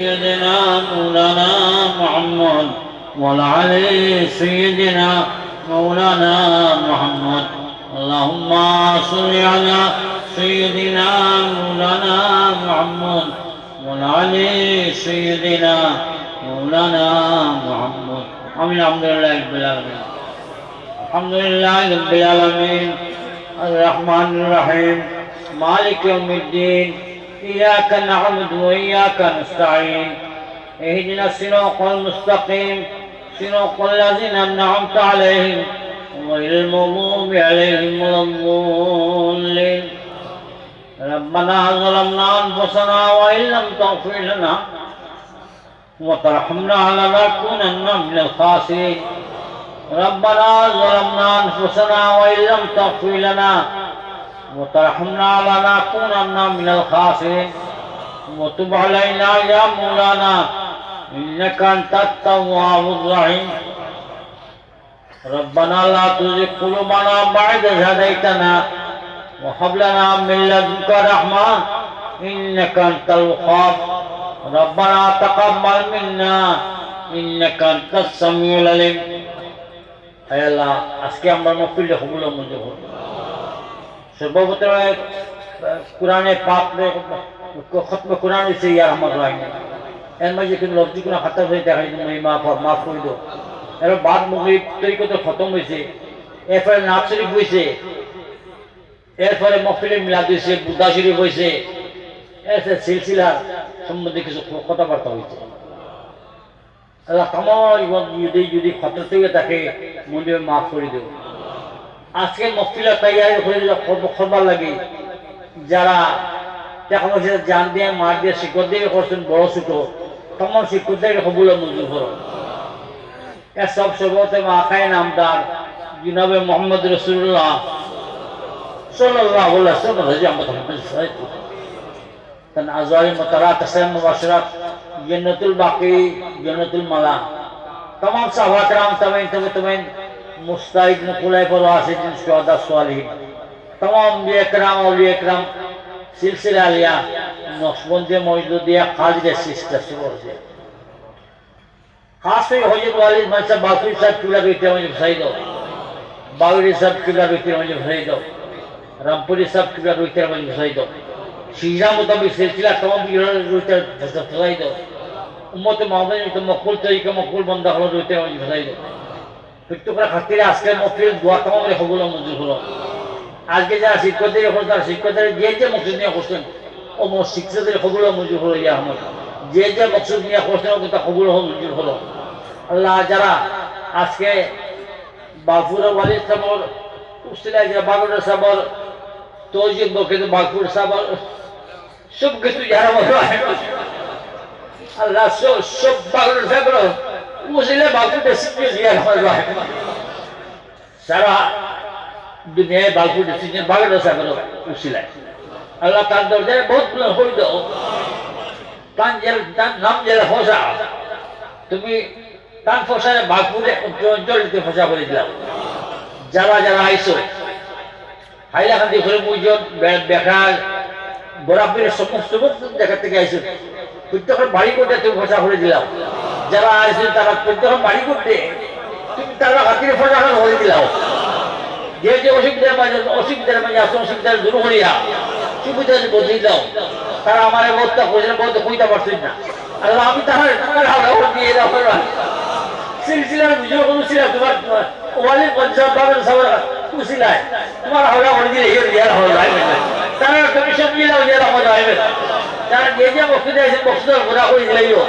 سيدنا مولانا محمد وعلى علي سيدنا مولانا محمد اللهم صل على سيدنا مولانا محمد وعلى علي سيدنا مولانا محمد آمين الحمد لله رب العالمين الحمد لله رب العالمين الرحمن الرحيم مالك يوم الدين إياك نعبد وإياك نستعين. اهدنا الصراط المستقيم. صراط الذين أنعمت عليهم غير المغضوب عليهم ولا الضالين. ربنا ظلمنا أنفسنا وإن لم تغفر لنا وترحمنا لنكونن من الخاسرين. ربنا ظلمنا أنفسنا وإن لم تغفر لنا وترحمنا لنكونن من الخاسرين وتب علينا يا مولانا إنك أنت التواب الرحيم ربنا لا تزغ قلوبنا بعد إذ هديتنا وهب لنا من لدنك رحمة إنك أنت الوهاب ربنا تقبل منا إنك أنت السميع العليم হায় আল্লাহ আজকে আমরা মফিলে হগুলো মধ্যে হল সর্বপ্রথমে, কোরআনে পাক খতম কোরআন হয়েছে এর মাঝে কিন্তু কোনো হাতে হয়ে দেখা যায় মাফ মাফ করে দো এর বাদ মুগি তৈকতে খতম হয়েছে এরপরে নাচ শরীফ হয়েছে এরপরে মফিলে মিলাদ হয়েছে বুদ্ধা শরীফ হয়েছে এরপরে সিলসিলার সম্বন্ধে কিছু কথাবার্তা হয়েছে আল্লাহ তোমার যদি যদি খতর থেকে তাকে মন্দিরে মাফ করে দেব আজকে মফিলা তৈরি করে দিল খবর লাগে যারা দেখা যাচ্ছে জান দিয়ে মার দিয়ে শিকড় দিয়ে করছেন বড় ছোট তখন শিক্ষকদের হবুল মঞ্জুর করো এ সব সর্বতে মাখায় নামদার জিনাবে মোহাম্মদ রসুল্লাহ সাল্লাল্লাহু আলাইহি ওয়াসাল্লাম রাজি আমরা তখন আজওয়ারি মতারা তাসাম মুবাশশারাত জন্নতুল বাকি জন্নতুল মালা तमाम साहबा कराम तमें तमें মুস্তাহিদ মুকুলাই বলো আসিদিন সোয়াদা সোয়ালিহীন। তমাম বিয়েকরাম একরাম সিলসিলা আলিয়া নকশবন্দি মজদুদিয়া কাজরে শুরু হয়েছে খাস হয়ে হয়ে বালির মানুষের বাসুই সাহেব চুলা বেটে আমি ভাই দাও। বাউরি সাহেব চুলা বেটে আমি ভাই দাও। রামপুরি সাহেব চুলা বেটে আমি ভাই দাও। শিজা মোতাবি সিলসিলা তমাম রুইতে ভাই দাও। উম্মতে মোহাম্মদ মকুল তরিকা মকুল বন্ধ হল রুইতে আমি ভাই দাও। দেব প্রত্যেকের খাতিরে আজকে মফিল দোয়া তোমাদের হগুলো মঞ্জুর হলো। আজকে যারা শিক্ষকদের এখন তারা শিক্ষকদের যে যে মকসুদ নিয়ে করছেন, ও শিক্ষকদের হগুলো মঞ্জুর হলো ইয়া আহমদ। যে যে মকসুদ নিয়ে করছেন ওটা হগুলো মঞ্জুর হলো। আল্লাহ যারা আজকে বাপুর ওয়ালিদ সাবর উসিলা যে বাগুর সাবর তৌজিব বকে বাপুর সাবর সব বাপুর দেশে জিয়া হয় সারা দুনিয়ায় বালপুর ডিসিশন বাগের সাগর উসিলায় আল্লাহ তার দরজায় বহুত হই দাও। তান জেল তার নাম জেলে, ফসা। তুমি তান ফসায় বাঘপুরে অঞ্চলটিতে ফসা করে দিলাম। যারা যারা আইসো, হাইলাকান্দি করে মুইজন বেকার বরাবরের সমস্ত জায়গা থেকে আইসো। প্রত্যেকের বাড়ি করতে তুমি ফসা করে দিলাম। যারা আইসো, তারা প্রত্যেকের বাড়ি করতে তুমি তারা হাতির ফসা করে দিলাম যে যে অসুবিধার মাঝে অসুবিধার মাঝে আসো, অসুবিধার দূর করিয়া সুবিধা বদলি দাও তারা আমার অবস্থা করেছেন বলতে কইতে পারছেন না। আল্লাহ আমি তাহার তোমার হাওড়া দিয়ে দাও সিলসিলার বিজয় করছিলাম তোমার ওয়ালি পঞ্চায়েত বাবের সবার তোমার হাওড়া দিলে এর ইয়ার হাওড়া তারা তুমি সব মিলাও হবে। তারা যে যে বক্তৃতা আছে বক্তৃতা ঘোরা করে দিলাইও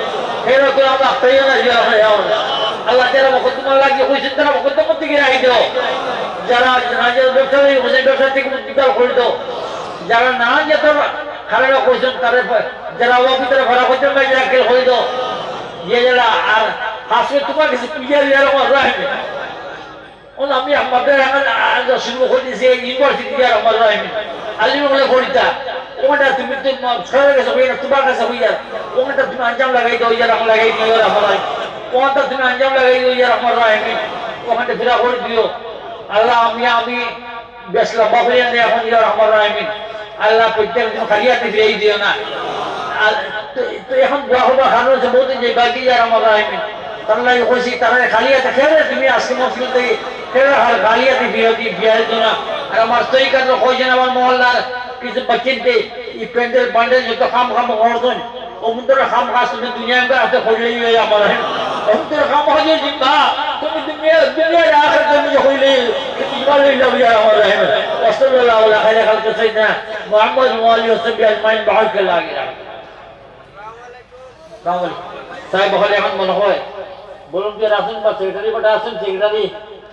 এরকম আমরা আত্মাইও না ইয়ার হাওড়া আল্লাহ যারা লাগিয়ে কইছেন তারা মকদ্দমা থেকে রাখি দাও যারা নাজের ব্যবসা হোসেন ব্যবসা থেকে বিকাল করে দাও। যারা না যেত খারাপ তারা যারা অভিতরে ভাড়া করছেন বা যারা কেল করে দাও। যে যারা, আর আসলে তোমার কিছু দেওয়ার আমার রাখবে আমি আমাদের শুরু করে দিয়েছি ইউনিভার্সিটি দেওয়ার আমার রাখবে আলি বলে করিতা ওটা তুমি তো কাছে হই না তোমার কাছে হই আর তুমি আঞ্জাম লাগাই দাও যারা আমার লাগাই দিও আমার ওটা তুমি আঞ্জাম লাগাই দিও যারা আমার রাখবে ওখানে ফেরা করে দিও। আল্লাহ, আমি আমি বেশ লম্বা করে এখন ইয়ার আমার আমিন আল্লাহ, প্রত্যেক দিন খালি হাতে ফিরিয়ে দিও না। তো এখন দোয়া হবা খানো বহুত যে বাকি আর আমার তার লাগে কইছি, তারা খালিয়াতে খেলে তুমি আজকে মসজিদে খেলে খালিয়াতে বিয়ে দিয়ে বিয়ে দিও না। আর আমার সই কাছে কইছেন আমার মহল্লার bizim bizi paketde ipender bandel yoktu ham ham ordun. O Omundur ham hasını dünyada adı ve ya O Omundur ham hacı zinda. Tüm dünya dünya ya ahirde mi yokuyle. İkbal ile bu ya bana. Ve sallallahu ala hayli halkı seyyidina Muhammed ve Ali ve sabbi azmain bahar kalla gira. Selamun aleyküm. Sahib hali hamd bana koy. Bulun ki Rasim bas sekretari, but Rasim sekretari